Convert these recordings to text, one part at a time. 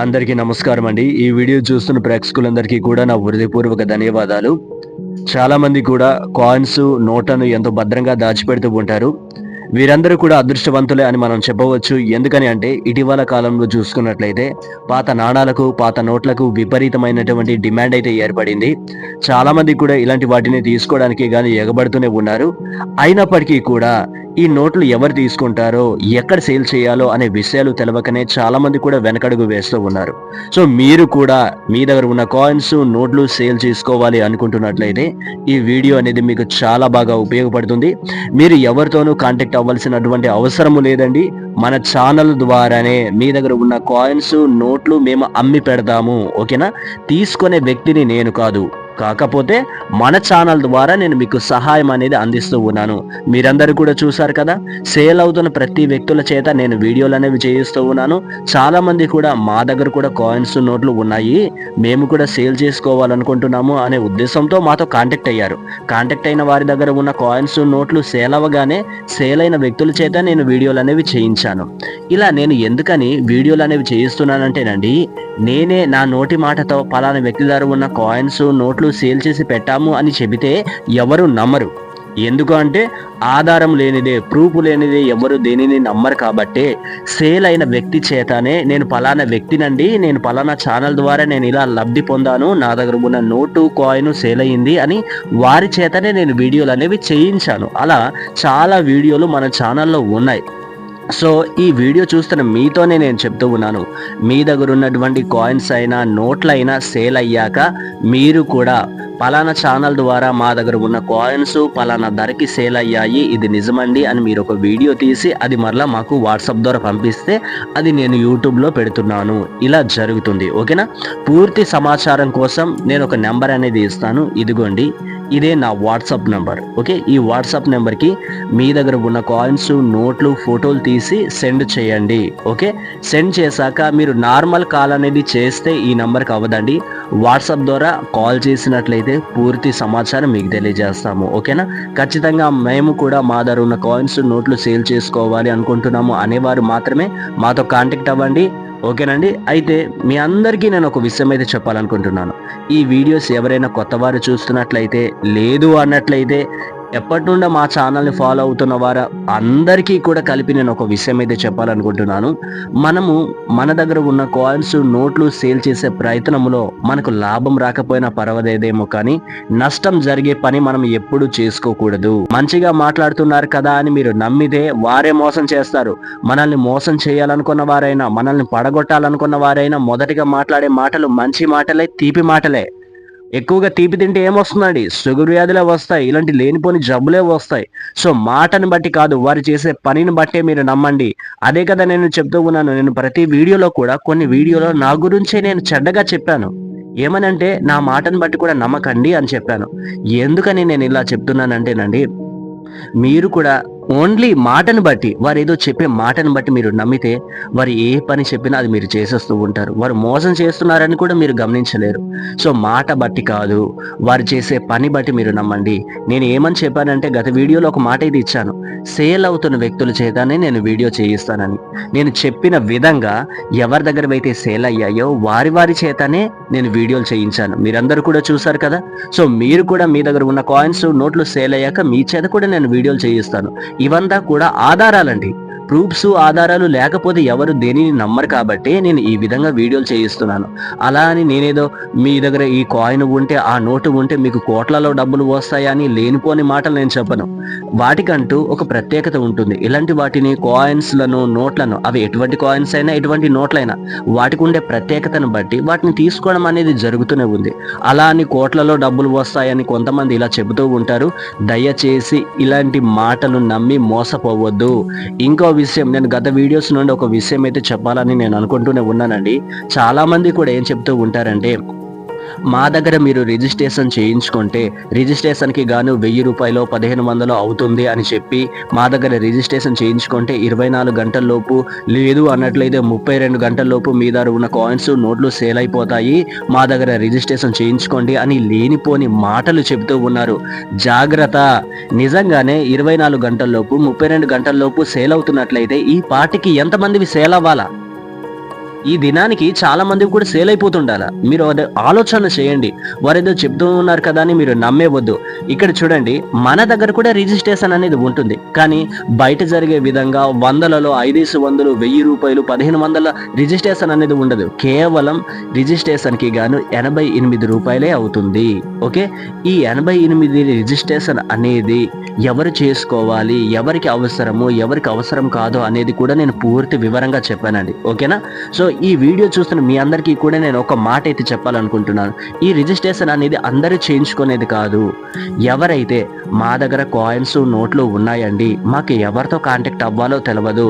అందరికీ నమస్కారం అండి. ఈ వీడియో చూస్తున్న ప్రేక్షకులందరికీ కూడా నా హృదయపూర్వక ధన్యవాదాలు. చాలా మంది కూడా కాయిన్స్ నోట్లను ఎంతో భద్రంగా దాచిపెడుతూ ఉంటారు. వీరందరూ కూడా అదృష్టవంతులే అని మనం చెప్పవచ్చు. ఎందుకని అంటే ఇటీవల కాలంలో చూసుకున్నట్లయితే పాత నాణాలకు పాత నోట్లకు విపరీతమైనటువంటి డిమాండ్ అయితే ఏర్పడింది. చాలా మంది కూడా ఇలాంటి వాటిని తీసుకోవడానికి కానీ ఎగబడుతూనే ఉన్నారు. అయినప్పటికీ కూడా ఈ నోట్లు ఎవరు తీసుకుంటారో ఎక్కడ సేల్ చేయాలో అనే విషయాలు తెలవకనే చాలా మంది కూడా వెనకడుగు వేస్తూ ఉన్నారు. సో మీరు కూడా మీ దగ్గర ఉన్న కాయిన్స్ నోట్లు సేల్ చేసుకోవాలి అనుకుంటున్నట్లయితే ఈ వీడియో అనేది మీకు చాలా బాగా ఉపయోగపడుతుంది. మీరు ఎవరితోనూ కాంటాక్ట్ అవ్వాల్సినటువంటి అవసరము లేదండి. మన ఛానల్ ద్వారానే మీ దగ్గర ఉన్న కాయిన్స్ నోట్లు మేము అమ్మి పెడతాము ఓకేనా? తీసుకునే వ్యక్తిని నేను కాదు. కాకపోతే మన ఛానల్ ద్వారా నేను మీకు సహాయం అనేది అందిస్తూ ఉన్నాను. మీరందరూ కూడా చూసారు కదా? సేల్ అవుతున్న ప్రతి వ్యక్తుల చేత నేను వీడియోలు అనేవి చేయిస్తూ ఉన్నాను. చాలా మంది కూడా మా దగ్గర కూడా కాయిన్స్ నోట్లు ఉన్నాయి. మేము కూడా సేల్ చేసుకోవాలనుకుంటున్నాము అనే ఉద్దేశంతో మాతో కాంటాక్ట్ అయ్యారు. కాంటాక్ట్ అయిన వారి దగ్గర ఉన్న కాయిన్స్ నోట్లు సేల్ అవ్వగానే సేల్ అయిన వ్యక్తుల చేత నేను వీడియోలు అనేవి చేయించాను. ఇలా నేను ఎందుకని వీడియోలు అనేవి చేయిస్తున్నానంటేనండి నేనే నా నోటి మాటతో పలానా వ్యక్తి దగ్గర ఉన్న కాయిన్స్ నోట్లు సేల్ చేసి పెట్టాము అని చెబితే ఎవరు నమ్మరు. ఎందుకు అంటే ఆధారం లేనిదే ప్రూఫ్ లేనిదే ఎవరు దేనిని నమ్మరు కాబట్టే సేల్ అయిన వ్యక్తి చేతనే నేను పలానా వ్యక్తినండి నేను పలానా ఛానల్ ద్వారా నేను ఇలా లబ్ధి పొందాను నా దగ్గర ఉన్న నోటు కాయిన్ సేల్ అయ్యింది అని వారి చేతనే నేను వీడియోలు అనేవి చేయించాను. అలా చాలా వీడియోలు మన ఛానల్లో ఉన్నాయి. సో ఈ వీడియో చూస్తున్న మీతోనే నేను చెప్తూ ఉన్నాను. మీ దగ్గర ఉన్నటువంటి కాయిన్స్ అయినా నోట్లైనా సేల్ అయ్యాక మీరు కూడా పలానా ఛానల్ ద్వారా మా దగ్గర ఉన్న కాయిన్స్ పలానా ధరకి సేల్ అయ్యాయి. ఇది నిజమండి అని మీరు ఒక వీడియో తీసి అది మరలా మాకు వాట్సాప్ ద్వారా పంపిస్తే అది నేను యూట్యూబ్లో పెడుతున్నాను. ఇలా జరుగుతుంది. ఓకేనా? పూర్తి సమాచారం కోసం నేను ఒక నెంబర్ అనేది ఇస్తాను. ఇదిగోండి. ఇదే నా వాట్సాప్ నెంబర్ ఓకే? ఈ వాట్సాప్ నెంబర్కి మీ దగ్గర ఉన్న కాయిన్స్ నోట్లు ఫోటోలు తీసి సెండ్ చేయండి ఓకే? సెండ్ చేశాక మీరు నార్మల్ కాల్ అనేది చేస్తే ఈ నెంబర్కి అవ్వదండి. వాట్సాప్ ద్వారా కాల్ చేసినట్లయితే పూర్తి సమాచారం మీకు తెలియజేస్తాము ఓకేనా? ఖచ్చితంగా మేము కూడా మా దగ్గర ఉన్న కాయిన్స్ నోట్లు సేల్ చేసుకోవాలి అనుకుంటున్నాము అనేవారు మాత్రమే మాతో కాంటాక్ట్ అవ్వండి. ఓకేనండి? అయితే మీ అందరికీ నేను ఒక విషయం అయితే చెప్పాలనుకుంటున్నాను. ఈ వీడియోస్ ఎవరైనా కొత్త వారు చూస్తున్నట్లయితే లేదు అన్నట్లయితే ఎప్పటి నుండో మా ఛానల్ని ఫాలో అవుతున్న వారు అందరికీ కూడా కలిపి నేను ఒక విషయం అయితే చెప్పాలనుకుంటున్నాను. మనము మన దగ్గర ఉన్న కాయిన్స్ నోట్లు సేల్ చేసే ప్రయత్నంలో మనకు లాభం రాకపోయినా పర్వాలేదేమో కానీ నష్టం జరిగే పని మనం ఎప్పుడు చేసుకోకూడదు. మంచిగా మాట్లాడుతున్నారు కదా అని మీరు నమ్మితే వారే మోసం చేస్తారు. మనల్ని మోసం చేయాలనుకున్న వారైనా మనల్ని పడగొట్టాలనుకున్న వారైనా మొదటిగా మాట్లాడే మాటలు మంచి మాటలే తీపి మాటలే. ఎక్కువగా తీపి తింటే ఏమొస్తుందండి? షుగర్ వ్యాధులే వస్తాయి ఇలాంటి లేనిపోని జబ్బులే వస్తాయి. సో మాటని బట్టి కాదు వారు చేసే పనిని బట్టే మీరు నమ్మండి. అదే కదా నేను చెప్తూ ఉన్నాను నేను ప్రతి వీడియోలో కూడా కొన్ని వీడియోలో నా గురించే నేను చెడ్డగా చెప్పాను. ఏమనంటే నా మాటను బట్టి కూడా నమ్మకండి అని చెప్పాను. ఎందుకని నేను ఇలా చెప్తున్నానంటేనండి మీరు కూడా ఓన్లీ మాటను బట్టి వారు ఏదో చెప్పే మాటను బట్టి మీరు నమ్మితే వారు ఏ పని చెప్పినా అది మీరు చేసేస్తూ ఉంటారు. వారు మోసం చేస్తున్నారని కూడా మీరు గమనించలేరు. సో మాట బట్టి కాదు వారు చేసే పని బట్టి మీరు నమ్మండి. నేను ఏమని చెప్పానంటే గత వీడియోలో ఒక మాట ఇది ఇచ్చాను. సేల్ అవుతున్న వ్యక్తుల చేతనే నేను వీడియో చేయిస్తానని. నేను చెప్పిన విధంగా ఎవరి దగ్గర అయితే సేల్ అయ్యాయో వారి వారి చేతనే నేను వీడియోలు చేయించాను. మీరందరూ కూడా చూసారు కదా? సో మీరు కూడా మీ దగ్గర ఉన్న కాయిన్స్ నోట్లు సేల్ అయ్యాక మీ చేత కూడా నేను వీడియోలు చేయిస్తాను. ఇవంతా కూడా ఆధారాలండి. ప్రూఫ్స్ ఆధారాలు లేకపోతే ఎవరు దేనిని నమ్మరు కాబట్టి నేను ఈ విధంగా వీడియోలు చేయిస్తున్నాను. అలా అని నేనేదో మీ దగ్గర ఈ కాయిన్ ఉంటే ఆ నోటు ఉంటే మీకు కోట్లలో డబ్బులు వస్తాయని లేనిపోని మాటలు నేను చెప్పను. వాటికంటూ ఒక ప్రత్యేకత ఉంటుంది. ఇలాంటి వాటిని కాయిన్స్లను నోట్లను అవి ఎటువంటి కాయిన్స్ అయినా ఎటువంటి నోట్లైనా వాటికి ఉండే ప్రత్యేకతను బట్టి వాటిని తీసుకోవడం అనేది జరుగుతూనే ఉంది. అలా అని కోట్లలో డబ్బులు వస్తాయని కొంతమంది ఇలా చెబుతూ ఉంటారు. దయచేసి ఇలాంటి మాటలు నమ్మి మోసపోవద్దు. ఇంకో విషయం. నేను గత వీడియోస్ నుండి ఒక విషయం అయితే చెప్పాలని నేను అనుకుంటూనే ఉన్నానండి. చాలా మంది కూడా ఏం చెప్తూ ఉంటారంటే మా దగ్గర మీరు రిజిస్ట్రేషన్ చేయించుకుంటే రిజిస్ట్రేషన్కి గాను వెయ్యి రూపాయలు పదిహేను వందలు అవుతుంది అని చెప్పి మా దగ్గర రిజిస్ట్రేషన్ చేయించుకుంటే ఇరవై నాలుగు గంటల లోపు లేదు అన్నట్లయితే ముప్పై రెండు గంటల లోపు మీ దగ్గర ఉన్న కాయిన్స్ నోట్లు సేల్ అయిపోతాయి. మా దగ్గర రిజిస్ట్రేషన్ చేయించుకోండి అని లేనిపోని మాటలు చెబుతూ ఉన్నారు. జాగ్రత్త. నిజంగానే ఇరవై నాలుగు గంటల లోపు ముప్పై రెండు గంటల లోపు సేల్ అవుతున్నట్లయితే ఈ పార్టీకి ఎంతమందివి సేల్ అవ్వాలా? ఈ దినానికి చాలా మంది కూడా సేల్ అయిపోతుండాల? మీరు అది ఆలోచన చేయండి. వారు ఏదో చెప్తూ ఉన్నారు కదా అని మీరు నమ్మేవద్దు. ఇక్కడ చూడండి మన దగ్గర కూడా రిజిస్ట్రేషన్ అనేది ఉంటుంది. కానీ బయట జరిగే విధంగా వందలలో ఐదేసి వందలు వెయ్యి రూపాయలు పదిహేను వందల రిజిస్ట్రేషన్ అనేది ఉండదు. కేవలం రిజిస్ట్రేషన్కి గాను ఎనభై ఎనిమిది రూపాయలే అవుతుంది. ఓకే? ఈ ఎనభై ఎనిమిది రిజిస్ట్రేషన్ అనేది ఎవరు చేసుకోవాలి? ఎవరికి అవసరము? ఎవరికి అవసరం కాదు అనేది కూడా నేను పూర్తి వివరంగా చెప్పానండి. ఓకేనా? సో ఈ వీడియో చూస్తున్న మీ అందరికీ కూడా నేను ఒక మాట అయితే చెప్పాలనుకుంటున్నాను. ఈ రిజిస్ట్రేషన్ అనేది అందరూ చేయించుకునేది కాదు. ఎవరైతే మా దగ్గర కాయిన్స్ నోట్లు ఉన్నాయండి మాకు ఎవరితో కాంటాక్ట్ అవ్వాలో తెలియదు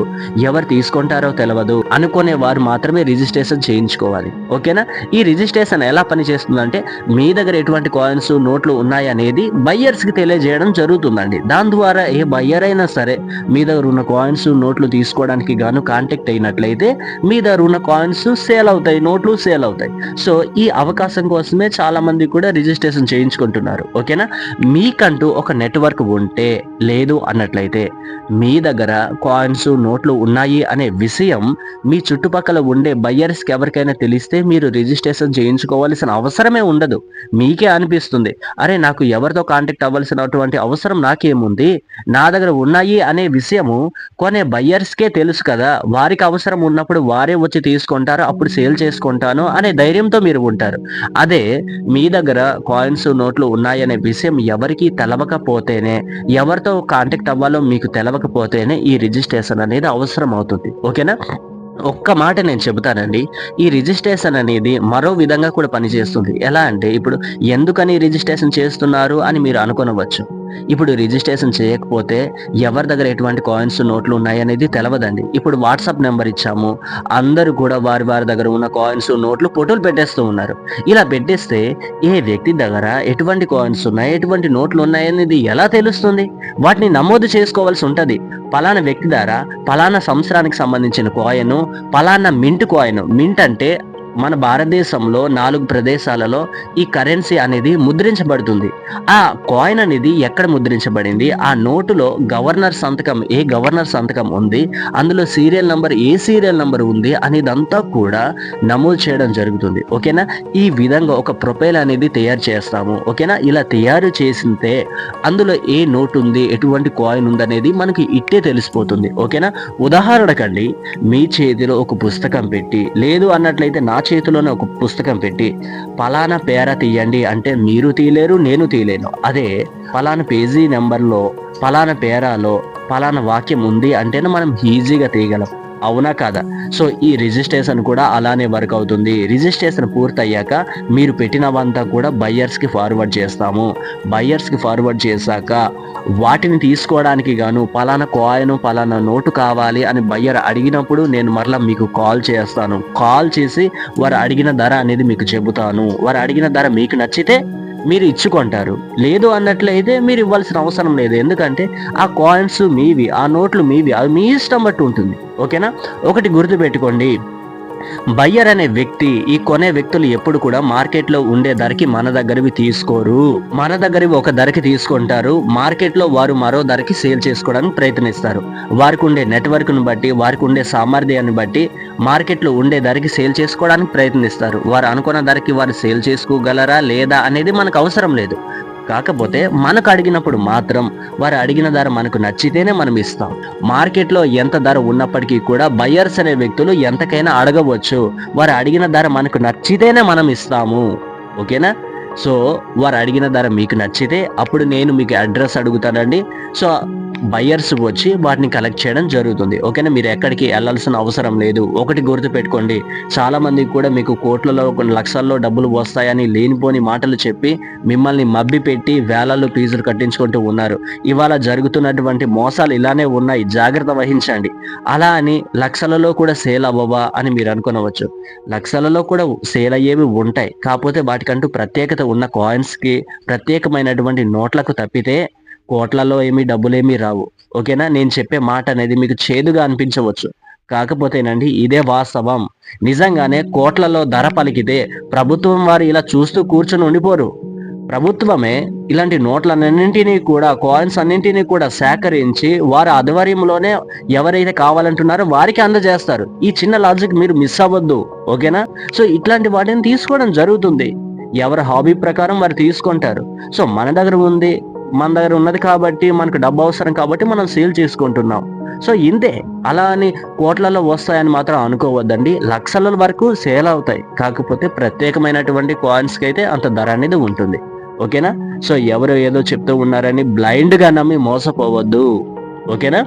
ఎవరు తీసుకుంటారో తెలియదు అనుకునే వారు మాత్రమే రిజిస్ట్రేషన్ చేయించుకోవాలి. ఓకేనా? ఈ రిజిస్ట్రేషన్ ఎలా పనిచేస్తుందంటే మీ దగ్గర ఎటువంటి కాయిన్స్ నోట్లు ఉన్నాయనేది బయ్యర్స్కి తెలియజేయడం జరుగుతుందండి. దాని ద్వారా ఏ బయ్యర్ అయినా సరే మీ దగ్గర ఉన్న కాయిన్స్ నోట్లు తీసుకోవడానికి గాను కాంటాక్ట్ అయినట్లయితే మీ దగ్గర ఉన్న కాయిన్స్ సేల్ అవుతాయి నోట్లు సేల్ అవుతాయి. సో ఈ అవకాశం కోసమే చాలా మంది కూడా రిజిస్ట్రేషన్ చేయించుకుంటున్నారు. ఓకేనా? మీకంటూ ఒక నెట్వర్క్ ఉంటే లేదు అన్నట్లయితే మీ దగ్గర కాయిన్స్ నోట్లు ఉన్నాయి అనే విషయం మీ చుట్టుపక్కల ఉండే బయ్యర్స్కి ఎవరికైనా తెలిస్తే మీరు రిజిస్ట్రేషన్ చేయించుకోవాల్సిన అవసరమే ఉండదు. మీకే అనిపిస్తుంది. అరే నాకు ఎవరితో కాంటాక్ట్ అవ్వాల్సినటువంటి అవసరం నాకేముంది? నా దగ్గర ఉన్నాయి అనే విషయము కొనే బయ్యర్స్కే తెలుసు కదా. వారికి అవసరం ఉన్నప్పుడు వారే వచ్చి తీసుకుంటారు అప్పుడు సేల్ చేసుకుంటాను అనే ధైర్యంతో మీరు ఉంటారు. అదే మీ దగ్గర కాయిన్స్ నోట్లు ఉన్నాయనే విషయం ఎవరికి తెలవకపోతేనే ఎవరితో కాంటాక్ట్ అవ్వాలో మీకు తెలవకపోతేనే ఈ రిజిస్ట్రేషన్ అనేది అవసరం అవుతుంది ఓకేనా? ఒక్క మాట నేను చెబుతానండి. ఈ రిజిస్ట్రేషన్ అనేది మరో విధంగా కూడా పనిచేస్తుంది. ఎలా అంటే ఇప్పుడు ఎందుకని రిజిస్ట్రేషన్ చేస్తున్నారు అని మీరు అనుకోనవచ్చు. ఇప్పుడు రిజిస్ట్రేషన్ చేయకపోతే ఎవరి దగ్గర ఎటువంటి కాయిన్స్ నోట్లు ఉన్నాయనేది తెలవదండి. ఇప్పుడు వాట్సాప్ నెంబర్ ఇచ్చాము. అందరూ కూడా వారి వారి దగ్గర ఉన్న కాయిన్స్ నోట్లు ఫోటోలు పెట్టేస్తూ ఉన్నారు. ఇలా పెట్టేస్తే ఏ వ్యక్తి దగ్గర ఎటువంటి కాయిన్స్ ఉన్నాయి ఎటువంటి నోట్లు ఉన్నాయనేది ఎలా తెలుస్తుంది? వాటిని నమోదు చేసుకోవాల్సి ఉంటుంది. పలానా వ్యక్తి ద్వారా పలానా సంవత్సరానికి సంబంధించిన కాయిన్ పలానా మింట్ కాయిన్ మింట్ అంటే మన భారతదేశంలో నాలుగు ప్రదేశాలలో ఈ కరెన్సీ అనేది ముద్రించబడుతుంది. ఆ కాయిన్ అనేది ఎక్కడ ముద్రించబడింది? ఆ నోటులో గవర్నర్ సంతకం ఏ గవర్నర్ సంతకం ఉంది? అందులో సీరియల్ నంబర్ ఏ సీరియల్ నంబర్ ఉంది? అనేదంతా కూడా నమోదు చేయడం జరుగుతుంది. ఓకేనా? ఈ విధంగా ఒక ప్రొఫైల్ అనేది తయారు చేస్తాము. ఓకేనా? ఇలా తయారు చేసింటే అందులో ఏ నోట్ ఉంది? ఎటువంటి కాయిన్ ఉంది అనేది మనకి ఇట్టే తెలిసిపోతుంది. ఓకేనా? ఉదాహరణకండి మీ చేతిలో ఒక పుస్తకం పెట్టి లేదు అన్నట్లయితే నా చేతిలోనే ఒక పుస్తకం పెట్టి పలానా పేర తీయండి అంటే మీరు తీయలేరు నేను తీయలేను. అదే పలానా పేజీ నెంబర్లో పలానా పేరాలో పలానా వాక్యం ఉంది అంటేనే మనం ఈజీగా తీయగలం. అవునా కాదా? సో ఈ రిజిస్ట్రేషన్ కూడా అలానే వర్క్ అవుతుంది. రిజిస్ట్రేషన్ పూర్తయ్యాక మీరు పెట్టినవంతా కూడా బయ్యర్స్కి ఫార్వర్డ్ చేస్తాము. బయ్యర్స్కి ఫార్వర్డ్ చేశాక వాటిని తీసుకోవడానికి గాను పలానా కాయిన్ పలానా నోటు కావాలి అని బయ్యర్ అడిగినప్పుడు నేను మరలా మీకు కాల్ చేస్తాను. కాల్ చేసి వారు అడిగిన ధర అనేది మీకు చెబుతాను. వారు అడిగిన ధర మీకు నచ్చితే మీరు ఇచ్చుకుంటారు. లేదు అన్నట్లయితే మీరు ఇవ్వాల్సిన అవసరం లేదు. ఎందుకంటే ఆ కాయిన్స్ మీవి ఆ నోట్లు మీవి అవి మీ ఇష్టం బట్టి ఉంటుంది. ఓకేనా? ఒకటి గుర్తుపెట్టుకోండి. బయ్యర్ అనే వ్యక్తి ఈ కొనే వ్యక్తులు ఎప్పుడు కూడా మార్కెట్లో ఉండే ధరకి మన దగ్గరవి తీసుకోరు. మన దగ్గరవి ఒక ధరకి తీసుకుంటారు. మార్కెట్లో వారు మరో ధరకి సేల్ చేసుకోవడానికి ప్రయత్నిస్తారు. వారికి ఉండే నెట్వర్క్ను బట్టి వారికి ఉండే సామర్థ్యాన్ని బట్టి మార్కెట్లో ఉండే ధరకి సేల్ చేసుకోవడానికి ప్రయత్నిస్తారు. వారు అనుకున్న ధరకి వారు సేల్ చేసుకోగలరా లేదా అనేది మనకు అవసరం లేదు. కాకపోతే మనకు అడిగినప్పుడు మాత్రం వారు అడిగిన ధర మనకు నచ్చితేనే మనం ఇస్తాం. మార్కెట్లో ఎంత ధర ఉన్నప్పటికీ కూడా బయ్యర్స్ అనే వ్యక్తులు ఎంతకైనా అడగవచ్చు. వారు అడిగిన ధర మనకు నచ్చితేనే మనం ఇస్తాము. ఓకేనా? సో వారు అడిగిన ధర మీకు నచ్చితే అప్పుడు నేను మీకు అడ్రస్ అడుగుతానండి. సో బయ్యర్స్ వచ్చి వాటిని కలెక్ట్ చేయడం జరుగుతుంది. ఓకేనా? మీరు ఎక్కడికి వెళ్ళాల్సిన అవసరం లేదు. ఒకటి గుర్తు పెట్టుకోండి చాలా మంది కూడా మీకు కోట్లలో కొన్ని లక్షల్లో డబ్బులు వస్తాయని లేనిపోని మాటలు చెప్పి మిమ్మల్ని మబ్బి పెట్టి వేలల్లో ఫీజులు కట్టించుకుంటూ ఉన్నారు. ఇవాళ జరుగుతున్నటువంటి మోసాలు ఇలానే ఉన్నాయి. జాగ్రత్త వహించండి. అలా అని లక్షలలో కూడా సేల్ అవ్వవా అని మీరు అనుకునవచ్చు. లక్షలలో కూడా సేల్ అయ్యేవి ఉంటాయి. కాకపోతే వాటికంటూ ప్రత్యేకత ఉన్న కాయిన్స్కి ప్రత్యేకమైనటువంటి నోట్లకు తప్పితే కోట్లలో ఏమీ డబ్బులేమీ రావు. ఓకేనా? నేను చెప్పే మాట అనేది మీకు చేదుగా అనిపించవచ్చు. కాకపోతేనండి ఇదే వాస్తవం. నిజంగానే కోట్లలో ధర పలికితే ప్రభుత్వం వారు ఇలా చూస్తూ కూర్చొని ఉండిపోరు. ప్రభుత్వమే ఇలాంటి నోట్లన్నింటినీ కూడా కాయిన్స్ అన్నింటినీ కూడా సేకరించి వారి ఆధ్వర్యంలోనే ఎవరైతే కావాలంటున్నారో వారికి అందజేస్తారు. ఈ చిన్న లాజిక్ మీరు మిస్ అవ్వద్దు. ఓకేనా? సో ఇట్లాంటి వాటిని తీసుకోవడం జరుగుతుంది. ఎవరి హాబీ ప్రకారం వారు తీసుకుంటారు. సో మన దగ్గర ఉంది. మన దగ్గర ఉన్నది కాబట్టి మనకు డబ్బు అవసరం కాబట్టి మనం సేల్ చేసుకుంటున్నాం. సో ఇంతే. అలా అని కోట్లలో వస్తాయని మాత్రం అనుకోవద్దండి. లక్షల వరకు సేల్ అవుతాయి. కాకపోతే ప్రత్యేకమైనటువంటి కాయిన్స్కి అయితే అంత ధర అనేది ఉంటుంది. ఓకేనా? సో ఎవరు ఏదో చెప్తూ ఉన్నారని బ్లైండ్గా నమ్మి మోసపోవద్దు. ఓకేనా?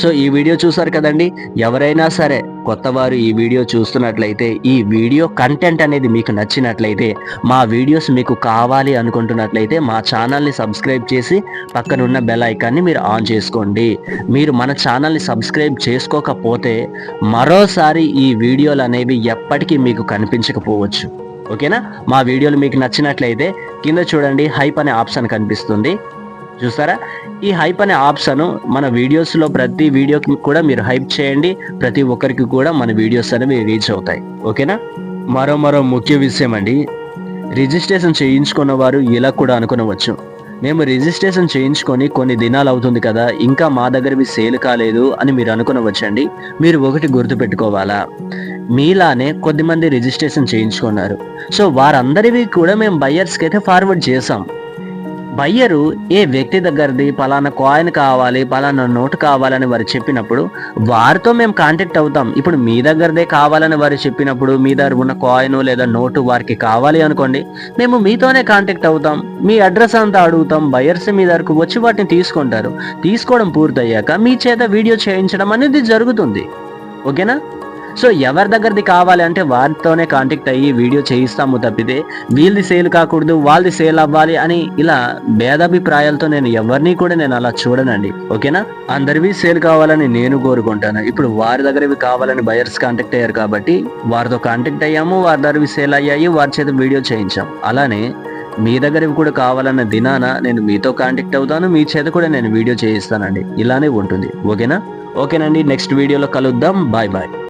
సో ఈ వీడియో చూసారు కదండి? ఎవరైనా సరే కొత్త వారు ఈ వీడియో చూస్తున్నట్లయితే ఈ వీడియో కంటెంట్ అనేది మీకు నచ్చినట్లయితే మా వీడియోస్ మీకు కావాలి అనుకుంటున్నట్లయితే మా ఛానల్ని సబ్స్క్రైబ్ చేసి పక్కనున్న బెల్ ఐకాన్ని మీరు ఆన్ చేసుకోండి. మీరు మన ఛానల్ని సబ్స్క్రైబ్ చేసుకోకపోతే మరోసారి ఈ వీడియోలు అనేవి ఎప్పటికీ మీకు కనిపించకపోవచ్చు. ఓకేనా? మా వీడియోలు మీకు నచ్చినట్లయితే కింద చూడండి హైప్ అనే ఆప్షన్ కనిపిస్తుంది. చూసారా ఈ హైప్ అనే ఆప్షన్ మన వీడియోస్లో ప్రతి వీడియోకి కూడా మీరు హైప్ చేయండి. ప్రతి ఒక్కరికి కూడా మన వీడియోస్ అనేవి రీచ్ అవుతాయి. ఓకేనా మరో మరో ముఖ్య విషయం అండి. రిజిస్ట్రేషన్ చేయించుకున్న వారు ఇలా కూడా అనుకునవచ్చు. మేము రిజిస్ట్రేషన్ చేయించుకొని కొన్ని దినాలు అవుతుంది కదా ఇంకా మా దగ్గరవి సేల్ కాలేదు అని మీరు అనుకునవచ్చండి మీరు ఒకటి గుర్తుపెట్టుకోవాలా? మీలానే కొద్దిమంది రిజిస్ట్రేషన్ చేయించుకున్నారు. సో వారందరివి కూడా మేము బయ్యర్స్కి అయితే ఫార్వర్డ్ చేసాం బయ్యరు ఏ వ్యక్తి దగ్గరది పలానా కాయిన్ కావాలి పలానా నోట్ కావాలని వారు చెప్పినప్పుడు వారితో మేము కాంటాక్ట్ అవుతాం. ఇప్పుడు మీ దగ్గరదే కావాలని వారు చెప్పినప్పుడు మీ దగ్గర ఉన్న కాయిన్ లేదా నోటు వారికి కావాలి అనుకోండి మేము మీతోనే కాంటాక్ట్ అవుతాం. మీ అడ్రస్ అంతా అడుగుతాం. బయర్స్ మీ దగ్గరకు వచ్చి వాటిని తీసుకుంటారు. తీసుకోవడం పూర్తయ్యాక మీ చేత వీడియో చేయించడం అనేది జరుగుతుంది. ఓకేనా? సో ఎవరి దగ్గరది కావాలి అంటే వారితోనే కాంటాక్ట్ అయ్యి వీడియో చేయిస్తాము తప్పితే వీళ్ళది సేల్ కాకూడదు వాళ్ళది సేల్ అవ్వాలి అని ఇలా భేదాభిప్రాయాలతో నేను ఎవరిని కూడా నేను అలా చూడనండి. ఓకేనా? అందరివి సేల్ కావాలని నేను కోరుకుంటాను. ఇప్పుడు వారి దగ్గరవి కావాలని బయర్స్ కాంటాక్ట్ అయ్యారు కాబట్టి వారితో కాంటాక్ట్ అయ్యాము వారి దగ్గరవి సేల్ అయ్యాయి వారి చేత వీడియో చేయించాం. అలానే మీ దగ్గరవి కూడా కావాలన్న దినాన నేను మీతో కాంటాక్ట్ అవుతాను మీ చేత కూడా నేను వీడియో చేయిస్తానండి. ఇలానే ఉంటుంది. ఓకేనా? ఓకేనండి. నెక్స్ట్ వీడియోలో కలుద్దాం. Bye bye.